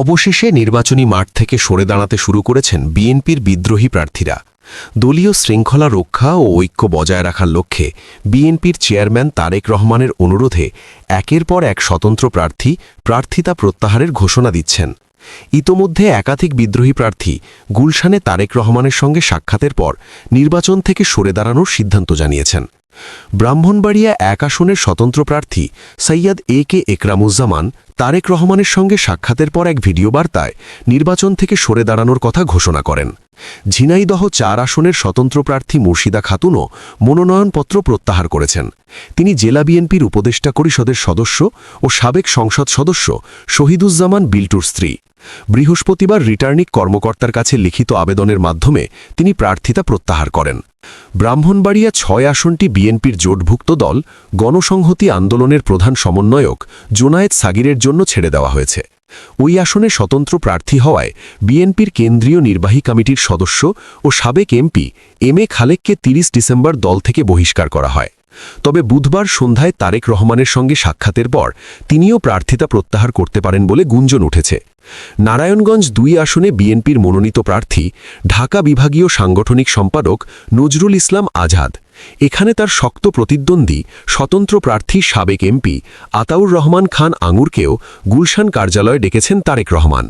অবশেষে নির্বাচনী মাঠ থেকে সরে দাঁড়াতে শুরু করেছেন বিএনপির বিদ্রোহী প্রার্থীরা। দলীয় শৃঙ্খলা রক্ষা ও ঐক্য বজায় রাখার লক্ষ্যে বিএনপির চেয়ারম্যান তারেক রহমানের অনুরোধে একের পর এক স্বতন্ত্র প্রার্থী প্রার্থিতা প্রত্যাহারের ঘোষণা দিচ্ছেন। ইতোমধ্যে একাধিক বিদ্রোহী প্রার্থী গুলশানে তারেক রহমানের সঙ্গে সাক্ষাতের পর নির্বাচন থেকে সরে দাঁড়ানোর সিদ্ধান্ত জানিয়েছেন। ব্রাহ্মণবাড়িয়া এক আসনের স্বতন্ত্র প্রার্থী সৈয়দ এ কে একরামুজ্জামান তারেক রহমানের সঙ্গে সাক্ষাতের পর এক ভিডিও বার্তায় নির্বাচন থেকে সরে দাঁড়ানোর কথা ঘোষণা করেন। ঝিনাইদহ চার আসনের স্বতন্ত্র প্রার্থী মুর্শিদা খাতুনও মনোনয়নপত্র প্রত্যাহার করেছেন। তিনি জেলা বিএনপির উপদেষ্টা পরিষদের সদস্য ও সাবেক সংসদ সদস্য শহীদুজ্জামান বিল্টুর স্ত্রী। বৃহস্পতিবার রিটার্নিং কর্মকর্তার কাছে লিখিত আবেদনের মাধ্যমে তিনি প্রার্থিতা প্রত্যাহার করেন। ব্রাহ্মণবাড়িয়া ছয় আসনটি বিএনপির জোটভুক্ত দল গণসংহতি আন্দোলনের প্রধান সমন্বয়ক জোনায়েদ সাগিরের জন্য ছেড়ে দেওয়া হয়েছে। ওই আসনে স্বতন্ত্র প্রার্থী হওয়ায় বিএনপির কেন্দ্রীয় নির্বাহী কমিটির সদস্য ও সাবেক এমপি এম এ খালেককে ৩০ ডিসেম্বর দল থেকে বহিষ্কার করা হয়। তবে বুধবার সন্ধ্যায় তারেক রহমানের সঙ্গে সাক্ষাতের পর তিনিও প্রার্থিতা প্রত্যাহার করতে পারেন বলে গুঞ্জন উঠেছে। নারায়ণগঞ্জ দুই আসনে বিএনপির মনোনীত প্রার্থী, ঢাকা বিভাগীয় সাংগঠনিক সম্পাদক নজরুল ইসলাম আজাদ এখানে তার শক্ত প্রতিদ্বন্দ্বী স্বতন্ত্র প্রার্থী সাবেক এমপি আতাউর রহমান খান আঙুরকেও গুলশান কার্যালয়ে ডেকেছেন তারেক রহমান।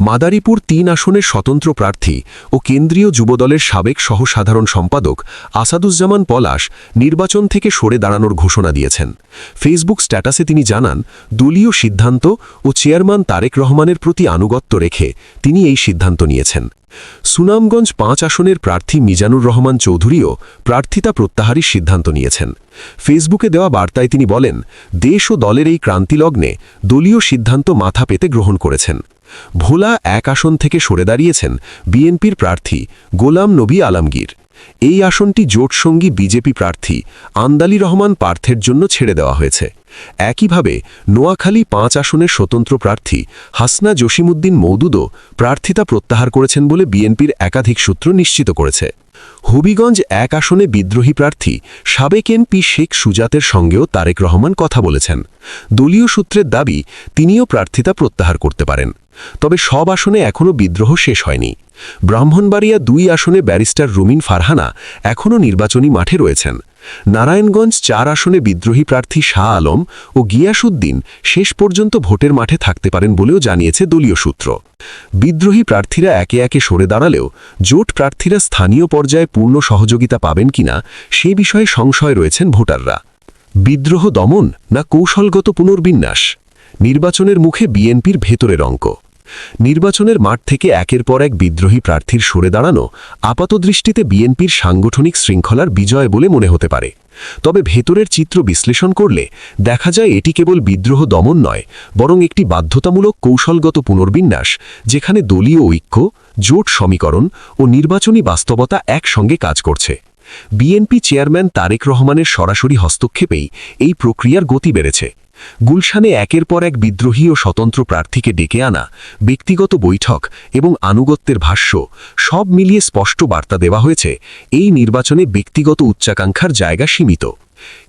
মাদারীপুর তিন আসনের স্বতন্ত্র প্রার্থী ও কেন্দ্রীয় যুবদলের সাবেক সহসাধারণ সম্পাদক আসাদুজ্জামান পলাশ নির্বাচন থেকে সরে দাঁড়ানোর ঘোষণা দিয়েছেন। ফেসবুক স্ট্যাটাসে তিনি জানান, দলীয় সিদ্ধান্ত ও চেয়ারম্যান তারেক রহমানের প্রতি আনুগত্য রেখে তিনি এই সিদ্ধান্ত নিয়েছেন। সুনামগঞ্জ পাঁচ আসনের প্রার্থী মিজানুর রহমান চৌধুরীও প্রার্থিতা প্রত্যাহারী সিদ্ধান্ত নিয়েছেন। ফেসবুকে দেওয়া বার্তায় তিনি বলেন, দেশ ও দলের এই ক্রান্তিলগ্নে দলীয় সিদ্ধান্ত মাথা পেতে গ্রহণ করেছেন। ভোলা এক আসন থেকে সরে দাঁড়িয়েছেন বিএনপির প্রার্থী গোলাম নবী আলমগীর। এই আসনটি জোটসঙ্গী বিজেপি প্রার্থী আন্দালি রহমান পার্থের জন্য ছেড়ে দেওয়া হয়েছে। একইভাবে নোয়াখালী পাঁচ আসনের স্বতন্ত্র প্রার্থী হাসনা জসিমুদ্দিন মৌদুদও প্রার্থিতা প্রত্যাহার করেছেন বলে বিএনপির একাধিক সূত্র নিশ্চিত করেছে। হবিগঞ্জ এক আসনে বিদ্রোহী প্রার্থী সাবেক এমপি শেখ সুজাতের সঙ্গেও তারেক রহমান কথা বলেছেন। দলীয় সূত্রের দাবি, তিনিও প্রার্থিতা প্রত্যাহার করতে পারেন। তবে সব আসনে এখনও বিদ্রোহ শেষ হয়নি। ব্রাহ্মণবাড়িয়া দুই আসনে ব্যারিস্টার রুমিন ফারহানা এখনও নির্বাচনী মাঠে রয়েছেন। নারায়ণগঞ্জ চার আসনে বিদ্রোহী প্রার্থী শাহ আলম ও গিয়াসুদ্দিন শেষ পর্যন্ত ভোটের মাঠে থাকতে পারেন বলেও জানিয়েছে দলীয় সূত্র। বিদ্রোহী প্রার্থীরা একে একে সরে দাঁড়ালেও জোট প্রার্থীরা স্থানীয় পর্যায়ে পূর্ণ সহযোগিতা পাবেন কিনা সে বিষয়ে সংশয় রয়েছেন ভোটাররা। বিদ্রোহ দমন না কৌশলগত পুনর্বিন্যাস? নির্বাচনের মুখে বিএনপির ভেতরের অঙ্ক। নির্বাচনের মাঠ থেকে একের পর এক বিদ্রোহী প্রার্থীর সরে দাঁড়ানো আপাতদৃষ্টিতে বিএনপির সাংগঠনিক শৃঙ্খলার বিজয় বলে মনে হতে পারে। তবে ভেতরের চিত্র বিশ্লেষণ করলে দেখা যায় এটি কেবল বিদ্রোহ দমন নয়, বরং একটি বাধ্যতামূলক কৌশলগত পুনর্বিন্যাস, যেখানে দলীয় ঐক্য, জোট সমীকরণ ও নির্বাচনী বাস্তবতা একসঙ্গে কাজ করছে। বিএনপি চেয়ারম্যান তারেক রহমানের সরাসরি হস্তক্ষেপেই এই প্রক্রিয়ার গতি বেড়েছে। গুলশানে একের পর এক বিদ্রোহী ও স্বতন্ত্র প্রার্থীকে ডেকে আনা, ব্যক্তিগত বৈঠক এবং আনুগত্যের ভাষ্য, সব মিলিয়ে স্পষ্ট বার্তা দেওয়া হয়েছে, এই নির্বাচনে ব্যক্তিগত উচ্চাকাঙ্ক্ষার জায়গা সীমিত।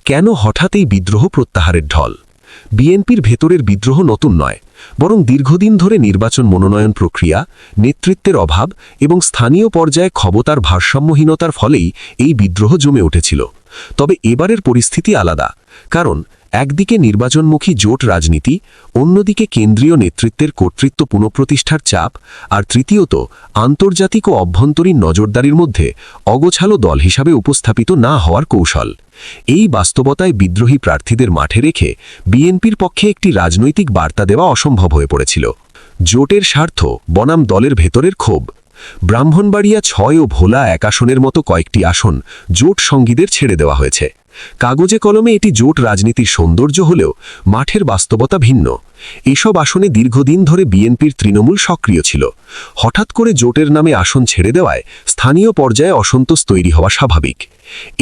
কেন হঠাৎ এই বিদ্রোহ প্রত্যাহারের ঢল? বিএনপির ভেতরের বিদ্রোহ নতুন নয়, বরং দীর্ঘদিন ধরে নির্বাচন মনোনয়ন প্রক্রিয়া, নেতৃত্বের অভাব এবং স্থানীয় পর্যায়ে ক্ষমতার ভারসাম্যহীনতার ফলেই এই বিদ্রোহ জমে উঠেছিল। তবে এবারের পরিস্থিতি আলাদা, কারণ একদিকে নির্বাচনমুখী জোট রাজনীতি, অন্যদিকে কেন্দ্রীয় নেতৃত্বের কর্তৃত্ব পুনঃপ্রতিষ্ঠার চাপ, আর তৃতীয়ত, আন্তর্জাতিক ও অভ্যন্তরীণ নজরদারির মধ্যে অগোছালো দল হিসাবে উপস্থাপিত না হওয়ার কৌশল। এই বাস্তবতায় বিদ্রোহী প্রার্থীদের মাঠে রেখে বিএনপির পক্ষে একটি রাজনৈতিক বার্তা দেওয়া অসম্ভব হয়ে পড়েছিল। জোটের স্বার্থ বনাম দলের ভেতরের ক্ষোভ। ব্রাহ্মণবাড়িয়া ছয় ও ভোলা এক আসনের মতো কয়েকটি আসন জোট সঙ্গীদের ছেড়ে দেওয়া হয়েছে। কাগজে কলমে এটি জোট রাজনীতির সৌন্দর্য হলেও মাঠের বাস্তবতা ভিন্ন। এসব আসনে দীর্ঘদিন ধরে বিএনপির তৃণমূল সক্রিয় ছিল। হঠাৎ করে জোটের নামে আসন ছেড়ে দেওয়ায় স্থানীয় পর্যায়ে অসন্তোষ তৈরি হওয়া স্বাভাবিক।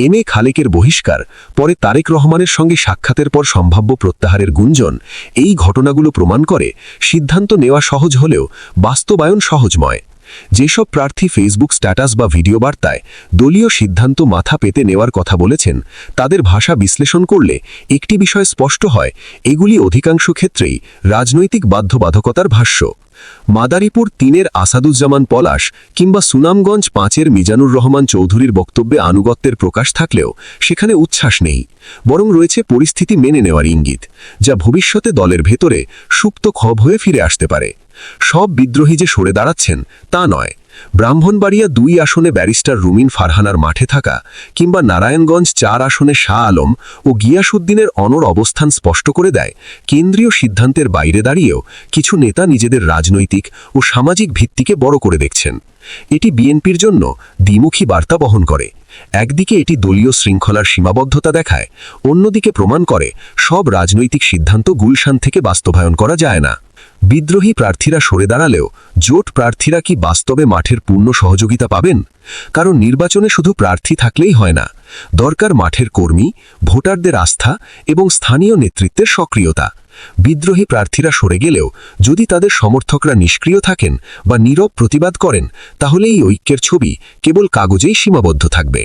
এম এ খালেকের বহিষ্কার, পরে তারেক রহমানের সঙ্গে সাক্ষাতের পর সম্ভাব্য প্রত্যাহারের গুঞ্জন, এই ঘটনাগুলো প্রমাণ করে সিদ্ধান্ত নেওয়া সহজ হলেও বাস্তবায়ন সহজময়। যেসব প্রার্থী ফেসবুক স্ট্যাটাস বা ভিডিও বার্তায় দলীয় সিদ্ধান্ত মাথা পেতে নেওয়ার কথা বলেছেন, তাদের ভাষা বিশ্লেষণ করলে একটি বিষয় স্পষ্ট হয়, এগুলি অধিকাংশ ক্ষেত্রেই রাজনৈতিক বাধ্যবাধকতার ভাষ্য। মাদারীপুর তিনের আসাদুজ্জামান পলাশ কিংবা সুনামগঞ্জ পাঁচের মিজানুর রহমান চৌধুরীর বক্তব্যে আনুগত্যের প্রকাশ থাকলেও সেখানে উচ্ছ্বাস নেই, বরং রয়েছে পরিস্থিতি মেনে নেওয়ার ইঙ্গিত, যা ভবিষ্যতে দলের ভেতরে সুপ্ত ক্ষোভ হয়ে ফিরে আসতে পারে। সব বিদ্রোহী যে সরে দাঁড়াচ্ছেন, তা নয়। ব্রাহ্মণবাড়িয়া দুই আসনে ব্যারিস্টার রুমিন ফারহানার মাঠে থাকা কিংবা নারায়ণগঞ্জ চার আসনে শাহ আলম ও গিয়াসুদ্দিনের অনর অবস্থান স্পষ্ট করে দেয়, কেন্দ্রীয় সিদ্ধান্তের বাইরে দাঁড়িয়েও কিছু নেতা নিজেদের রাজনৈতিক ও সামাজিক ভিত্তিকে বড় করে দেখছেন। এটি বিএনপির জন্য দ্বিমুখী বার্তা বহন করে। একদিকে এটি দলীয় শৃঙ্খলার সীমাবদ্ধতা দেখায়, অন্যদিকে প্রমাণ করে সব রাজনৈতিক সিদ্ধান্ত গুলশান থেকে বাস্তবায়ন করা যায় না। বিদ্রোহী প্রার্থীরা সরে দাঁড়ালেও জোট প্রার্থীরা কি বাস্তবে মাঠের পূর্ণ সহযোগিতা পাবেন? কারণ নির্বাচনে শুধু প্রার্থী থাকলেই হয় না, দরকার মাঠের কর্মী, ভোটারদের আস্থা এবং স্থানীয় নেতৃত্বের সক্রিয়তা। বিদ্রোহী প্রার্থীরা সরে গেলেও যদি তাদের সমর্থকরা নিষ্ক্রিয় থাকেন বা নীরব প্রতিবাদ করেন তাহলে এই ঐক্যের ছবি কেবল কাগজেই সীমাবদ্ধ থাকবে।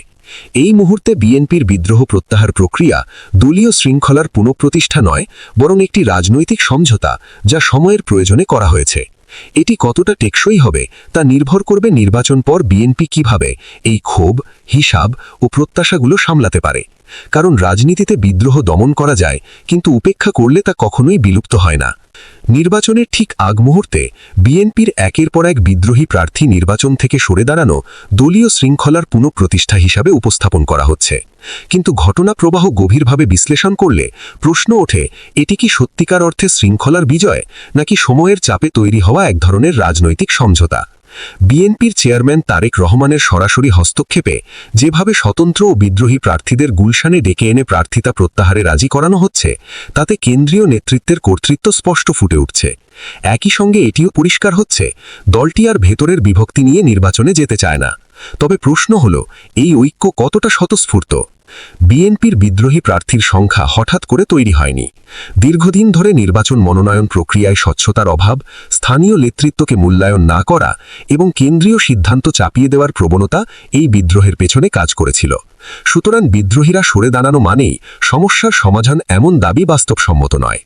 এই মুহূর্তে বিএনপির বিদ্রোহ প্রত্যাহার প্রক্রিয়া দলীয় শৃঙ্খলার পুনঃপ্রতিষ্ঠা নয়, বরং একটি রাজনৈতিক সমঝোতা যা সময়ের প্রয়োজনে করা হয়েছে। এটি কতটা টেকসই হবে তা নির্ভর করবে নির্বাচন পর বিএনপি কীভাবে এই ক্ষোভ, হিসাব ও প্রত্যাশাগুলো সামলাতে পারে। কারণ রাজনীতিতে বিদ্রোহ দমন করা যায়, কিন্তু উপেক্ষা করলে তা কখনোই বিলুপ্ত হয় না। নির্বাচনের ঠিক আগ মুহূর্তে বিএনপির একের পর এক বিদ্রোহী প্রার্থী নির্বাচন থেকে সরে দাঁড়ানো দলীয় শৃঙ্খলার পুনঃপ্রতিষ্ঠা হিসাবে উপস্থাপন করা হচ্ছে। কিন্তু ঘটনা প্রবাহ গভীরভাবে বিশ্লেষণ করলে প্রশ্ন ওঠে, এটি কি সত্যিকার অর্থে শৃঙ্খলার বিজয় নাকি সময়ের চাপে তৈরি হওয়া এক ধরনের রাজনৈতিক সমঝোতা? বিএনপির চেয়ারম্যান তারেক রহমানের সরাসরি হস্তক্ষেপে যেভাবে স্বতন্ত্র ও বিদ্রোহী প্রার্থীদের গুলশানে ডেকে এনে প্রার্থিতা প্রত্যাহারে রাজি করানো হচ্ছে, তাতে কেন্দ্রীয় নেতৃত্বের কর্তৃত্ব স্পষ্ট ফুটে উঠছে। একই সঙ্গে এটিও পরিষ্কার হচ্ছে, দলটি আর ভেতরের বিভক্তি নিয়ে নির্বাচনে যেতে চায় না। তবে প্রশ্ন হল, এই ঐক্য কতটা স্বতঃস্ফূর্ত? বিএনপির বিদ্রোহী প্রার্থীর সংখ্যা হঠাৎ করে তৈরি হয়নি। দীর্ঘদিন ধরে নির্বাচন মনোনয়ন প্রক্রিয়ায় স্বচ্ছতার অভাব, স্থানীয় নেতৃত্বকে মূল্যায়ন না করা এবং কেন্দ্রীয় সিদ্ধান্ত চাপিয়ে দেওয়ার প্রবণতা এই বিদ্রোহের পেছনে কাজ করেছিল। সুতরাং বিদ্রোহীরা সরে দাঁড়ানো মানেই সমস্যার সমাধান এমন দাবি বাস্তবসম্মত নয়।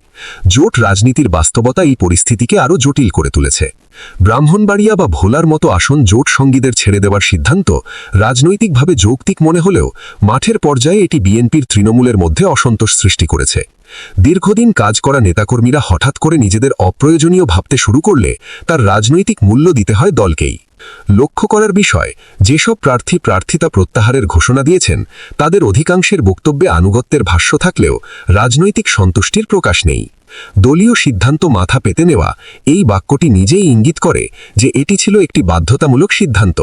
জোট রাজনীতির বাস্তবতা এই পরিস্থিতিকে আরও জটিল করে তুলেছে। ব্রাহ্মণবাড়িয়া বা ভোলার মতো আসন জোট সঙ্গীদের ছেড়ে দেওয়ার সিদ্ধান্ত রাজনৈতিকভাবে যৌক্তিক মনে হলেও মাঠের পর্যায়ে এটি বিএনপির তৃণমূলের মধ্যে অসন্তোষ সৃষ্টি করেছে। দীর্ঘদিন কাজ করা নেতাকর্মীরা হঠাৎ করে নিজেদের অপ্রয়োজনীয় ভাবতে শুরু করলে তার রাজনৈতিক মূল্য দিতে হয় দলকেই। লক্ষ্য করার বিষয়, যেসব প্রার্থী প্রার্থিতা প্রত্যাহারের ঘোষণা দিয়েছেন, তাদের অধিকাংশের বক্তব্যে আনুগত্যের ভাষ্য থাকলেও রাজনৈতিক সন্তুষ্টির প্রকাশ নেই। দলীয় সিদ্ধান্ত মাথা পেতে নেওয়া এই বাক্যটি নিজেই ইঙ্গিত করে যে এটি ছিল একটি বাধ্যতামূলক সিদ্ধান্ত।